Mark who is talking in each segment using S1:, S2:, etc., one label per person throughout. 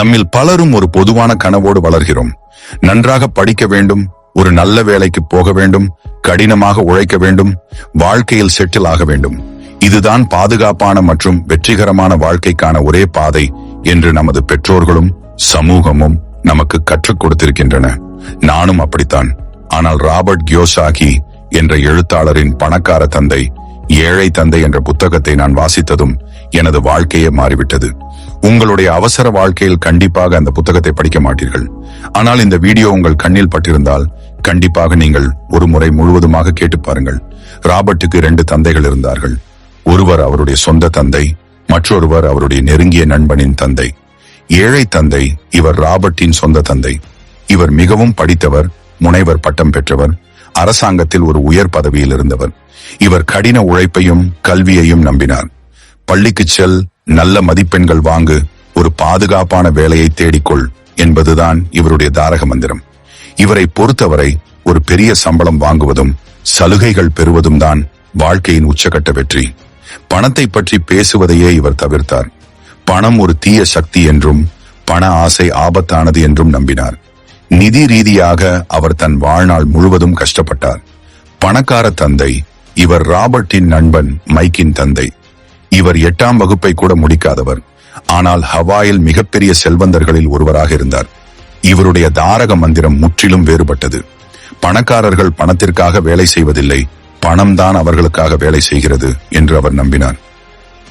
S1: நம்மில் பலரும் ஒரு பொதுவான கனவோடு வளர்கிறோம். நன்றாக படிக்க வேண்டும் ஒரு நல்ல வேலைக்கு போக வேண்டும் கடினமாக உழைக்க வேண்டும் வாழ்க்கையில் செட்டில் ஆக வேண்டும். இதுதான் பாதுகாப்பான மற்றும் வெற்றிகரமான வாழ்க்கைக்கான ஒரே பாதை என்று நமது பெற்றோர்களும் சமூகமும் நமக்கு கற்றுக் கொடுத்திருக்கின்றன. நானும் அப்படித்தான். ஆனால் ராபர்ட் கியோசாகி என்ற எழுத்தாளரின் பணக்கார தந்தை ஏழை தந்தை என்ற புத்தகத்தை நான் வாசித்ததும் எனது வாழ்க்கையே மாறிவிட்டது. உங்களுடைய அவசர வாழ்க்கையில் கண்டிப்பாக அந்த புத்தகத்தை படிக்க மாட்டீர்கள். ஆனால் இந்த வீடியோ உங்கள் கண்ணில் பட்டிருந்தால் கண்டிப்பாக நீங்கள் ஒரு முறை முழுவதுமாக கேட்டு பாருங்கள். ராபர்ட்டுக்கு இரண்டு தந்தைகள் இருந்தார்கள். ஒருவர் அவருடைய சொந்த தந்தை மற்றொருவர் அவருடைய நெருங்கிய நண்பனின் தந்தை. ஏழை தந்தை இவர் ராபர்ட்டின் சொந்த தந்தை. இவர் மிகவும் படித்தவர் முனைவர் பட்டம் பெற்றவர் அரசாங்கத்தில் ஒரு உயர் பதவியில் இருந்தவர். இவர் கடின உழைப்பையும் கல்வியையும் நம்பினார். பள்ளிக்கு செல் நல்ல மதிப்பெண்கள் வாங்கு ஒரு பாதுகாப்பான வேலையை தேடிக்கொள் என்பதுதான் இவருடைய தாரக மந்திரம். இவரை பொறுத்தவரை ஒரு பெரிய சம்பளம் வாங்குவதும் சலுகைகள் பெறுவதும் தான் வாழ்க்கையின் உச்சகட்ட வெற்றி. பணத்தை பற்றி பேசுவதையே இவர் தவிர்த்தார். பணம் ஒரு தீய சக்தி என்றும் பண ஆசை ஆபத்தானது என்றும் நம்பினார். நிதி ரீதியாக அவர் தன் வாழ்நாள் முழுவதும் கஷ்டப்பட்டார். பணக்கார தந்தை இவர் ராபர்ட்டின் நண்பன் மைக்கின் தந்தை. இவர் எட்டாம் வகுப்பை கூட முடிக்காதவர். ஆனால் ஹவாயில் மிகப்பெரிய செல்வந்தர்களில் ஒருவராக இருந்தார். இவருடைய தாரக மந்திரம் முற்றிலும் வேறுபட்டது. பணக்காரர்கள் பணத்திற்காக வேலை செய்வதில்லை பணம்தான் அவர்களுக்காக வேலை செய்கிறது என்று அவர் நம்பினார்.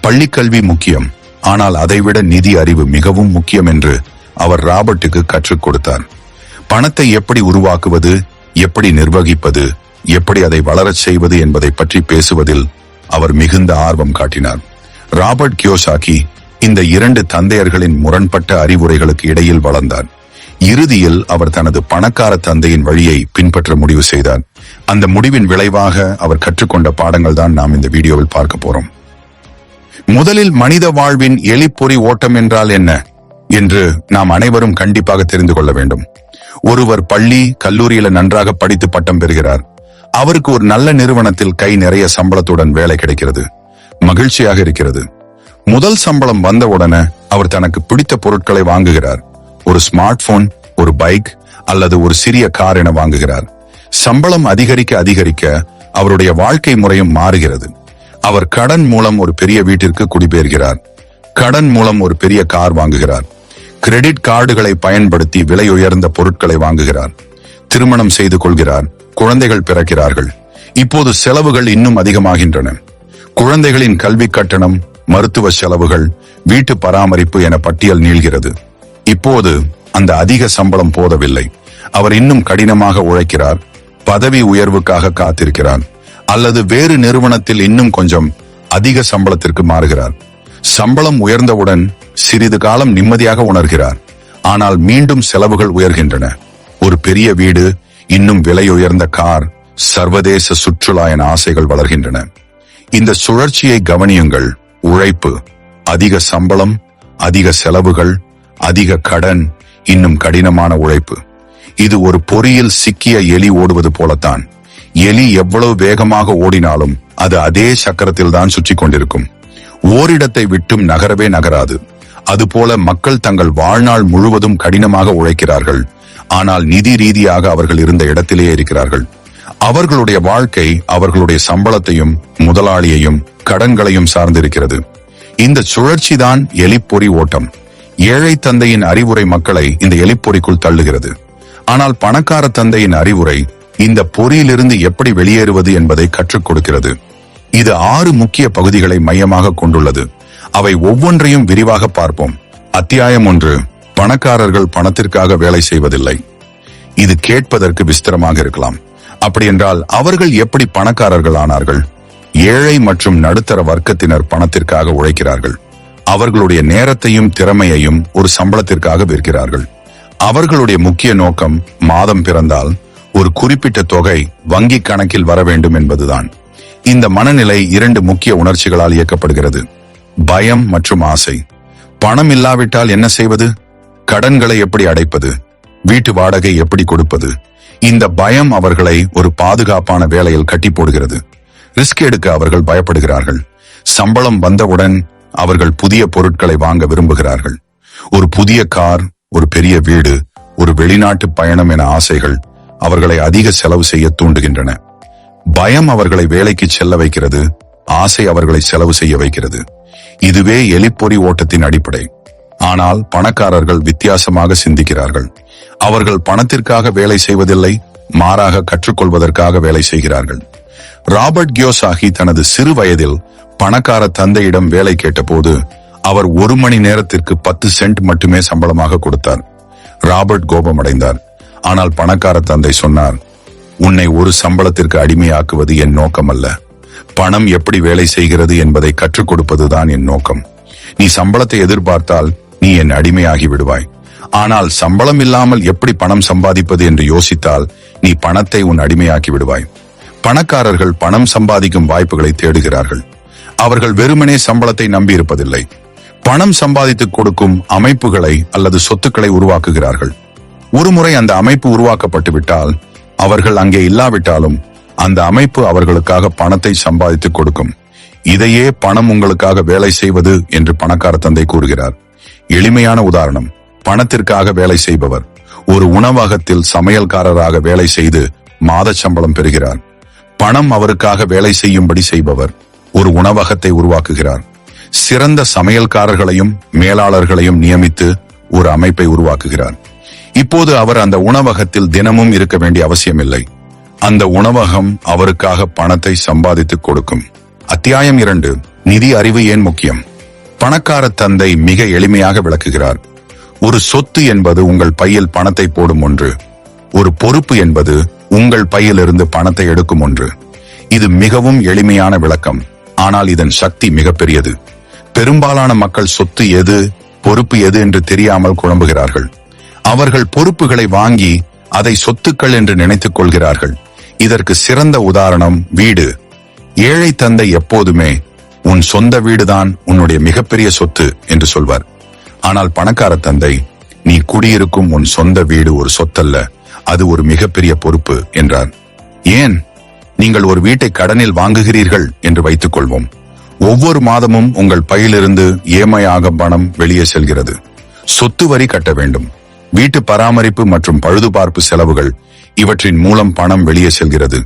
S1: பள்ளிக்கல்வி முக்கியம் ஆனால் அதைவிட நிதி அறிவு மிகவும் முக்கியம் என்று அவர் ராபர்ட்டுக்கு கற்றுக் கொடுத்தார். பணத்தை எப்படி உருவாக்குவது எப்படி நிர்வகிப்பது எப்படி அதை வளரச் செய்வது என்பதை பற்றி பேசுவதில் அவர் மிகுந்த ஆர்வம் காட்டினார். ராபர்ட் கியோசாக்கி இந்த இரண்டு தந்தையர்களின் முரண்பட்ட அறிவுரைகளுக்கு இடையில் வளர்ந்தார் இறுதியில் அவர் தனது பணக்கார தந்தையின் வழியை பின்பற்ற முடிவு செய்தார். அந்த முடிவின் விளைவாக அவர் கற்றுக்கொண்ட பாடங்கள் தான் நாம் இந்த வீடியோவில் பார்க்க போறோம். முதலில் மனித வாழ்வின் எலிப்பொறி ஓட்டம் என்றால் என்ன என்று நாம் அனைவரும் கண்டிப்பாக தெரிந்து கொள்ள வேண்டும். ஒருவர் பள்ளி கல்லூரியில நன்றாக படித்து பட்டம் பெறுகிறார். அவருக்கு ஒரு நல்ல நிறுவனத்தில் கை நிறைய சம்பளத்துடன் வேலை கிடைக்கிறது. மகிழ்ச்சியாக இருக்கிறது. முதல் சம்பளம் வந்தவுடனே அவர் தனக்கு பிடித்த பொருட்களை வாங்குகிறார். ஒரு ஸ்மார்ட் போன் ஒரு பைக் அல்லது ஒரு சிறிய கார் என வாங்குகிறார். சம்பளம் அதிகரிக்க அதிகரிக்க அவருடைய வாழ்க்கை முறையும் மாறுகிறது. அவர் கடன் மூலம் ஒரு பெரிய வீட்டிற்கு குடிபெயர்கிறார். கடன் மூலம் ஒரு பெரிய கார் வாங்குகிறார். கிரெடிட் கார்டுகளை பயன்படுத்தி விலை உயர்ந்த பொருட்களை வாங்குகிறார். திருமணம் செய்து கொள்கிறார். குழந்தைகள் பிறக்கிறார்கள். இப்போது செலவுகள் இன்னும் அதிகமாகின்றன. குழந்தைகளின் கல்வி கட்டணம் மருத்துவ செலவுகள் வீட்டு பராமரிப்பு என பட்டியல் நீள்கிறது. இப்போது அந்த அதிக சம்பளம் போதவில்லை. அவர் இன்னும் கடினமாக உழைக்கிறார் பதவி உயர்வுக்காக காத்திருக்கிறார் அல்லது வேறு நிறுவனத்தில் இன்னும் கொஞ்சம் அதிக சம்பளத்திற்கு மாறுகிறார். சம்பளம் உயர்ந்தவுடன் சிறிது காலம் நிம்மதியாக உணர்கிறார். ஆனால் மீண்டும் செலவுகள் உயர்கின்றன. ஒரு பெரிய வீடு இன்னும் விலை உயர்ந்த கார் சர்வதேச சுற்றுலா என ஆசைகள் வளர்கின்றன. இந்த சுழற்சியை கவனியுங்கள். உழைப்பு அதிக சம்பளம் அதிக செலவுகள் அதிக கடன் இன்னும் கடினமான உழைப்பு. இது ஒரு பொறியில் சிக்கிய எலி ஓடுவது போலத்தான். எலி எவ்வளவு வேகமாக ஓடினாலும் அது அதே சக்கரத்தில் தான் சுற்றி கொண்டிருக்கும். ஓரிடத்தை விட்டும் நகரவே நகராது. அதுபோல மக்கள் தங்கள் வாழ்நாள் முழுவதும் கடினமாக உழைக்கிறார்கள். ஆனால் நிதி ரீதியாக அவர்கள் இருந்த இடத்திலேயே இருக்கிறார்கள். அவர்களுடைய வாழ்க்கை அவர்களுடைய சம்பளத்தையும் முதலாளியையும் கடன்களையும் சார்ந்திருக்கிறது. இந்த சுழற்சிதான் எலிப்பொறி ஓட்டம். ஏழை தந்தையின் அறிவுரை மக்களை இந்த எலிப்பொறிக்குள் தள்ளுகிறது. ஆனால் பணக்கார தந்தையின் அறிவுரை இந்த பொறியிலிருந்து எப்படி வெளியேறுவது என்பதை கற்றுக் கொடுக்கிறது. இது ஆறு முக்கிய பகுதிகளை மையமாக கொண்டுள்ளது. அவை ஒவ்வொன்றையும் விரிவாக பார்ப்போம். அத்தியாயம் ஒன்று பணக்காரர்கள் பணத்திற்காக வேலை செய்வதில்லை. இது கேட்பதற்கு விஸ்தரமாக இருக்கலாம். அப்படியென்றால் அவர்கள் எப்படி பணக்காரர்கள் ஆனார்கள் ஏழை மற்றும் நடுத்தர வர்க்கத்தினர் பணத்திற்காக உழைக்கிறார்கள். அவர்களுடைய நேரத்தையும் திறமையையும் ஒரு சம்பளத்திற்காக விற்கிறார்கள். அவர்களுடைய முக்கிய நோக்கம் மாதம் பிறந்தால் ஒரு குறிப்பிட்ட தொகை வங்கி கணக்கில் வர வேண்டும் என்பதுதான். இந்த மனநிலை இரண்டு முக்கிய உணர்ச்சிகளால் இயக்கப்படுகிறது. பயம் மற்றும் ஆசை. பணம் இல்லாவிட்டால் என்ன செய்வது? கடன்களை எப்படி அடைப்பது? வீட்டு வாடகை எப்படி கொடுப்பது? இந்த பயம் அவர்களை ஒரு பாதுகாப்பான வேலையில் கட்டி போடுகிறது. ரிஸ்க் எடுக்க அவர்கள் பயப்படுகிறார்கள். சம்பளம் வந்தவுடன் அவர்கள் புதிய பொருட்களை வாங்க விரும்புகிறார்கள். ஒரு புதிய கார் ஒரு பெரிய வீடு ஒரு வெளிநாட்டு பயணம் என ஆசைகள் அவர்களை அதிக செலவு செய்ய தூண்டுகின்றன. பயம் அவர்களை வேலைக்கு செல்ல வைக்கிறது ஆசை அவர்களை செலவு செய்ய வைக்கிறது. இதுவே எலிப்பொறி ஓட்டத்தின் அடிப்படை. ஆனால் பணக்காரர்கள் வித்தியாசமாக சிந்திக்கிறார்கள். அவர்கள் பணத்திற்காக வேலை செய்வதில்லை மாறாக கற்றுக்கொள்வதற்காக வேலை செய்கிறார்கள். ராபர்ட் கியோசாகி தனது சிறு வயதில் பணக்கார தந்தையிடம் வேலை கேட்டபோது அவர் ஒரு மணி நேரத்திற்கு பத்து சென்ட் மட்டுமே சம்பளமாக கொடுத்தார். ராபர்ட் கோபமடைந்தார். ஆனால் பணக்கார தந்தை சொன்னார் உன்னை ஒரு சம்பளத்திற்கு அடிமையாக்குவது என் நோக்கம் அல்ல பணம் எப்படி வேலை செய்கிறது என்பதை கற்றுக் கொடுப்பதுதான் என் நோக்கம். நீ சம்பளத்தை எதிர்பார்த்தால் நீ என் அடிமையாகி விடுவாய். ஆனால் சம்பளம் இல்லாமல் எப்படி பணம் சம்பாதிப்பது என்று யோசித்தால் நீ பணத்தை உன் அடிமையாக்கி விடுவாய். பணக்காரர்கள் பணம் சம்பாதிக்கும் வாய்ப்புகளை தேடுகிறார்கள். அவர்கள் வெறுமனே சம்பளத்தை நம்பியிருப்பதில்லை. பணம் சம்பாதித்துக் கொடுக்கும் அமைப்புகளை அல்லது சொத்துக்களை உருவாக்குகிறார்கள். ஒருமுறை அந்த அமைப்பு உருவாக்கப்பட்டு விட்டால் அவர்கள் அங்கே இல்லாவிட்டாலும் அந்த அமைப்பு அவர்களுக்காக பணத்தை சம்பாதித்துக் கொடுக்கும். இதையே பணம் உங்களுக்காக வேலை செய்வது என்று பணக்கார தந்தை கூறுகிறார். எளிமையான உதாரணம். பணத்திற்காக வேலை செய்பவர். ஒரு உணவகத்தில் சமையல்காரராக வேலை செய்து மாத சம்பளம் பெறுகிறார். பணம் அவருக்காக வேலை செய்யும்படி செய்பவர் ஒரு உணவகத்தை உருவாக்குகிறார். சிறந்த சமையல்காரர்களையும் மேலாளர்களையும் நியமித்து ஒரு அமைப்பை உருவாக்குகிறார். இப்போது அவர் அந்த உணவகத்தில் தினமும் இருக்க வேண்டிய அவசியமில்லை. அந்த உணவகம் அவருக்காக பணத்தை சம்பாதித்துக் கொடுக்கும். அத்தியாயம் இரண்டு. நிதி அறிவு ஏன் முக்கியம்? பணக்கார தந்தை மிக எளிமையாக விளக்குகிறார். ஒரு சொத்து என்பது உங்கள் பையில் பணத்தை போடும் ஒன்று. ஒரு பொறுப்பு என்பது உங்கள் பையிலிருந்து பணத்தை எடுக்கும் ஒன்று. இது மிகவும் எளிமையான விளக்கம். ஆனால் இதன் சக்தி மிகப்பெரியது. பெரும்பாலான மக்கள் சொத்து எது பொறுப்பு எது என்று தெரியாமல் குழம்புகிறார்கள். அவர்கள் பொறுப்புகளை வாங்கி அதை சொத்துக்கள் என்று நினைத்துக் கொள்கிறார்கள். இதற்கு சிறந்த உதாரணம் வீடு. ஏழை தந்தை எப்போதுமே உன் சொந்த வீடுதான் உன்னுடைய மிகப்பெரிய சொத்து என்று சொல்வார். ஆனால் பணக்கார தந்தை நீ குடியிருக்கும் உன் சொந்த வீடு ஒரு சொத்தல்ல அது ஒரு மிகப்பெரிய பொறுப்பு என்றார் ஏன்? நீங்கள் ஒரு வீட்டை கடனில் வாங்குகிறீர்கள் என்று வைத்துக் கொள்வோம் ஒவ்வொரு மாதமும் உங்கள் பையிலிருந்து ஏமையாக பணம் வெளியே செல்கிறது. சொத்து வரி கட்ட வேண்டும். வீட்டு பராமரிப்பு மற்றும் பழுதுபார்ப்பு செலவுகள் இவற்றின் மூலம் பணம் வெளியே செல்கிறது.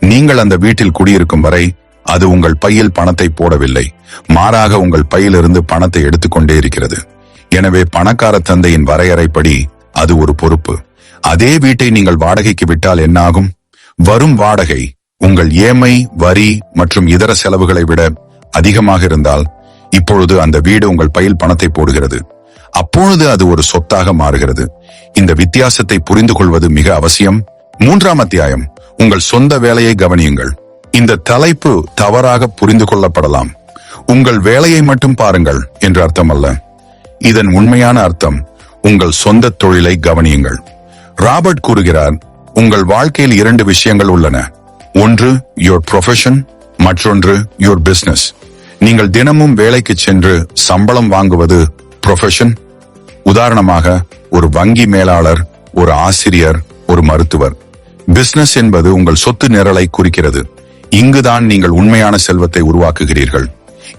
S1: நீங்கள் அந்த வீட்டில் குடியிருக்கும் வரை அது உங்கள் பையில் பணத்தை போடவில்லை. மாறாக உங்கள் பையிலிருந்து பணத்தை எடுத்துக்கொண்டே இருக்கிறது. எனவே பணக்கார தந்தையின் வரையறைப்படி அது ஒரு பொறுப்பு. அதே வீட்டை நீங்கள் வாடகைக்கு விட்டால் என்னாகும்? வரும் வாடகை உங்கள் ஏமை வரி மற்றும் இதர செலவுகளை விட அதிகமாக இருந்தால் இப்பொழுது அந்த வீடு உங்கள் பையில் பணத்தை போடுகிறது. அப்பொழுது அது ஒரு சொத்தாக மாறுகிறது. இந்த வித்தியாசத்தை புரிந்து கொள்வது மிக அவசியம். மூன்றாம் அத்தியாயம். உங்கள் சொந்த வேலையை கவனியுங்கள். இந்த தலைப்பு தவறாக புரிந்து கொள்ளப்படலாம். உங்கள் வேலையை மட்டும் பாருங்கள் என்று அர்த்தம் அல்ல இதன் உண்மையான அர்த்தம் உங்கள் சொந்த தொழிலை கவனியுங்கள். ராபர்ட் கூறுகிறார் உங்கள் வாழ்க்கையில் இரண்டு விஷயங்கள் உள்ளன. ஒன்று யோர் ப்ரொஃபஷன் மற்றொன்று யோர் பிசினஸ் நீங்கள் தினமும் வேலைக்கு சென்று சம்பளம் வாங்குவது ப்ரொஃபஷன் உதாரணமாக ஒரு வங்கி மேலாளர் ஒரு ஆசிரியர் ஒரு மருத்துவர். பிசினஸ் என்பது உங்கள் சொத்து நிரலை குறிக்கிறது. இங்குதான் நீங்கள் உண்மையான செல்வத்தை உருவாக்குகிறீர்கள்.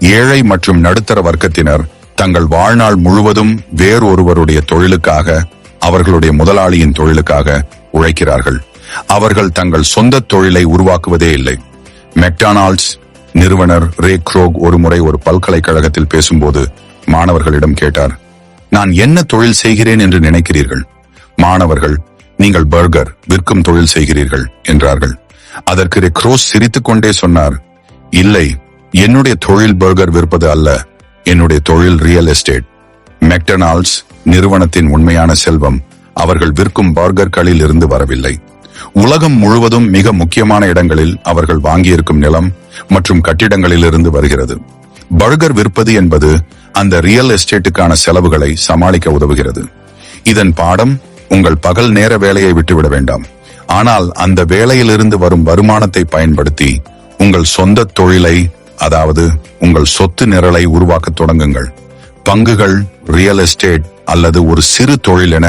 S1: ஏழை மற்றும் நடுத்தர வர்க்கத்தினர் தங்கள் வாழ்நாள் முழுவதும் வேறொருவருடைய தொழிலுக்காக அவர்களுடைய முதலாளியின் தொழிலுக்காக உழைக்கிறார்கள். அவர்கள் தங்கள் சொந்த தொழிலை உருவாக்குவதே இல்லை. மெக்டானால்ட்ஸ் நிறுவனர் ரே குரோக் ஒருமுறை ஒரு பல்கலைக்கழகத்தில் பேசும்போது மாணவர்களிடம் கேட்டார் நான் என்ன தொழில் செய்கிறேன் என்று நினைக்கிறீர்கள்? மாணவர்கள் நீங்கள் பர்கர் விற்கும் தொழில் செய்கிறீர்கள் என்றார்கள். அதற்கு ரெக்ரோஸ் சிரித்துக் கொண்டே சொன்னார் இல்லை என்னுடைய தொழில் பர்கர் விற்பது அல்ல. என்னுடைய தொழில் ரியல் எஸ்டேட் மெக்டனால்ட்ஸ் நிறுவனத்தின் உண்மையான செல்வம் அவர்கள் விற்கும் பர்கர்களில் இருந்து வரவில்லை. உலகம் முழுவதும் மிக முக்கியமான இடங்களில் அவர்கள் வாங்கியிருக்கும் நிலம் மற்றும் கட்டிடங்களில் இருந்து வருகிறது. பர்கர் விற்பது என்பது அந்த ரியல் எஸ்டேட்டுக்கான செலவுகளை சமாளிக்க உதவுகிறது. இதன் பாடம் உங்கள் பகல் நேர வேலையை விட்டுவிட வேண்டாம். ஆனால் அந்த வேலையிலிருந்து வரும் வருமானத்தை பயன்படுத்தி உங்கள் சொந்த தொழிலை அதாவது உங்கள் சொத்து நிரலை உருவாக்க தொடங்குங்கள். பங்குகள் ரியல் எஸ்டேட் அல்லது ஒரு சிறு தொழில் என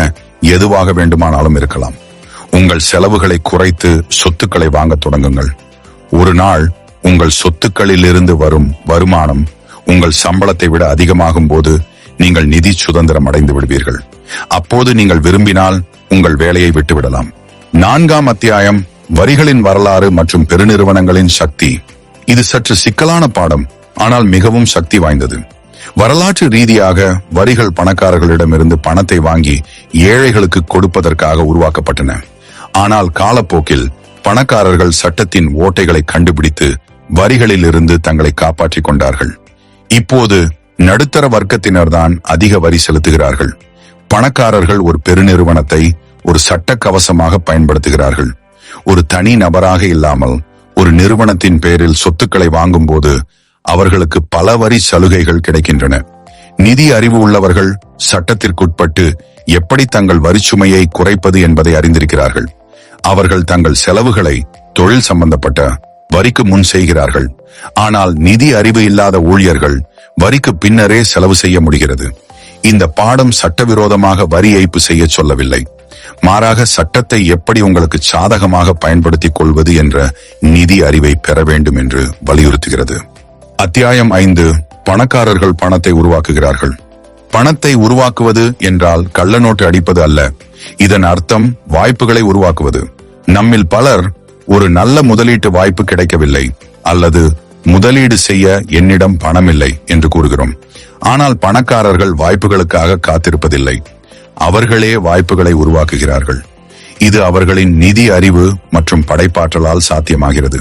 S1: எதுவாக வேண்டுமானாலும் இருக்கலாம். உங்கள் செலவுகளை குறைத்து சொத்துக்களை வாங்க தொடங்குங்கள். ஒரு நாள் உங்கள் சொத்துக்களில் இருந்து வரும் வருமானம் உங்கள் சம்பளத்தை விட அதிகமாகும் போது நீங்கள் நிதி சுதந்திரம் அடைந்து விடுவீர்கள். அப்போது நீங்கள் விரும்பினால் உங்கள் வேலையை விட்டுவிடலாம். நான்காம் அத்தியாயம் வரிகளின் வரலாறு மற்றும் பெருநிறுவனங்களின் சக்தி. இது சற்று சிக்கலான பாடம் ஆனால் மிகவும் சக்தி வாய்ந்தது. வரலாற்று ரீதியாக வரிகள் பணக்காரர்களிடமிருந்து பணத்தை வாங்கி ஏழைகளுக்கு கொடுப்பதற்காக உருவாக்கப்பட்டன. ஆனால் காலப்போக்கில் பணக்காரர்கள் சட்டத்தின் ஓட்டைகளை கண்டுபிடித்து வரிகளில் இருந்து தங்களை காப்பாற்றிக் கொண்டார்கள். இப்போது நடுத்தர வர்க்கத்தினர்தான் அதிக வரி செலுத்துகிறார்கள். பணக்காரர்கள் ஒரு பெருநிறுவனத்தை ஒரு சட்ட கவசமாக பயன்படுத்துகிறார்கள். ஒரு தனி நபராக இல்லாமல் ஒரு நிறுவனத்தின் பேரில் சொத்துக்களை வாங்கும்போது அவர்களுக்கு பல வரி சலுகைகள் கிடைக்கின்றன. நிதி அறிவு உள்ளவர்கள் சட்டத்திற்குட்பட்டு எப்படி தங்கள் வரிச்சுமையை குறைப்பது என்பதை அறிந்திருக்கிறார்கள். அவர்கள் தங்கள் செலவுகளை தொழில் சம்பந்தப்பட்ட வரிக்கு முன் செய்கிறார்கள். ஆனால் நிதி அறிவு இல்லாத ஊழியர்கள் வரிக்கு பின்னரே செலவு செய்ய முடிகிறது. இந்த பாடம் சட்டவிரோதமாக வரி ஏய்ப்பு செய்ய சொல்லவில்லை. மாறாக சட்டத்தை எப்படி உங்களுக்கு சாதகமாக பயன்படுத்திக் கொள்வது என்ற நிதி அறிவை பெற வேண்டும் என்று வலியுறுத்துகிறது. அத்தியாயம் ஐந்து பணக்காரர்கள் பணத்தை உருவாக்குகிறார்கள். பணத்தை உருவாக்குவது என்றால் கள்ளநோட்டு அடிப்பது அல்ல. இதன் அர்த்தம் வாய்ப்புகளை உருவாக்குவது. நம்மில் பலர் ஒரு நல்ல முதலீட்டு வாய்ப்பு கிடைக்கவில்லை அல்லது முதலீடு செய்ய என்னிடம் பணம் இல்லை என்று கூறுகிறோம். ஆனால் பணக்காரர்கள் வாய்ப்புகளுக்காக காத்திருப்பதில்லை. அவர்களே வாய்ப்புகளை உருவாக்குகிறார்கள். இது அவர்களின் நிதி அறிவு மற்றும் படைப்பாற்றலால் சாத்தியமாகிறது.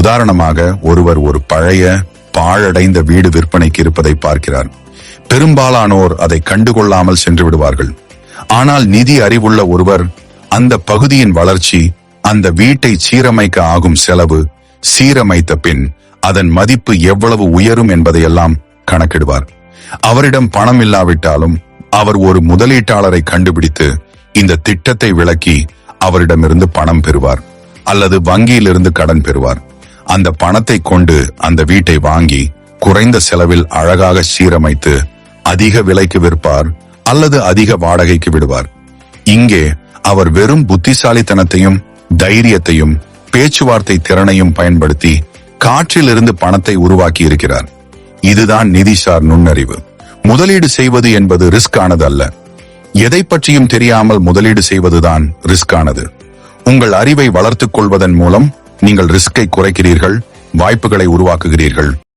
S1: உதாரணமாக ஒருவர் ஒரு பழைய பாழடைந்த வீடு விற்பனைக்கு இருப்பதை பார்க்கிறார். பெரும்பாலானோர் அதை கண்டுகொள்ளாமல் சென்று விடுவார்கள். ஆனால் நிதி அறிவுள்ள ஒருவர் அந்த பகுதியின் வளர்ச்சி அந்த வீட்டை சீரமைக்க ஆகும் செலவு சீரமைத்த பின் அதன் மதிப்பு எவ்வளவு உயரும் என்பதையெல்லாம் கணக்கிடுவார். அவரிடம் பணம் இல்லாவிட்டாலும் அவர் ஒரு முதலீட்டாளரை கண்டுபிடித்து இந்த திட்டத்தை விளக்கி அவரிடமிருந்து பணம் பெறுவார் அல்லது வங்கியிலிருந்து கடன் பெறுவார். அந்த பணத்தை கொண்டு அந்த வீட்டை வாங்கி குறைந்த செலவில் அழகாக சீரமைத்து அதிக விலைக்கு விற்பார் அல்லது அதிக வாடகைக்கு விடுவார். இங்கே அவர் வெறும் புத்திசாலித்தனத்தையும் தைரியத்தையும் பேச்சுவார்த்தை திறனையும் பயன்படுத்தி காற்றிலிருந்து பணத்தை உருவாக்கி இருக்கிறார் இதுதான் நிதிசார் நுண்ணறிவு. முதலீடு செய்வது என்பது ரிஸ்க் ஆனது அல்ல எதை பற்றியும் தெரியாமல் முதலீடு செய்வதுதான் ரிஸ்க் ஆனது உங்கள் அறிவை வளர்த்துக் கொள்வதன் மூலம் நீங்கள் ரிஸ்கை குறைக்கிறீர்கள் வாய்ப்புகளை உருவாக்குகிறீர்கள்.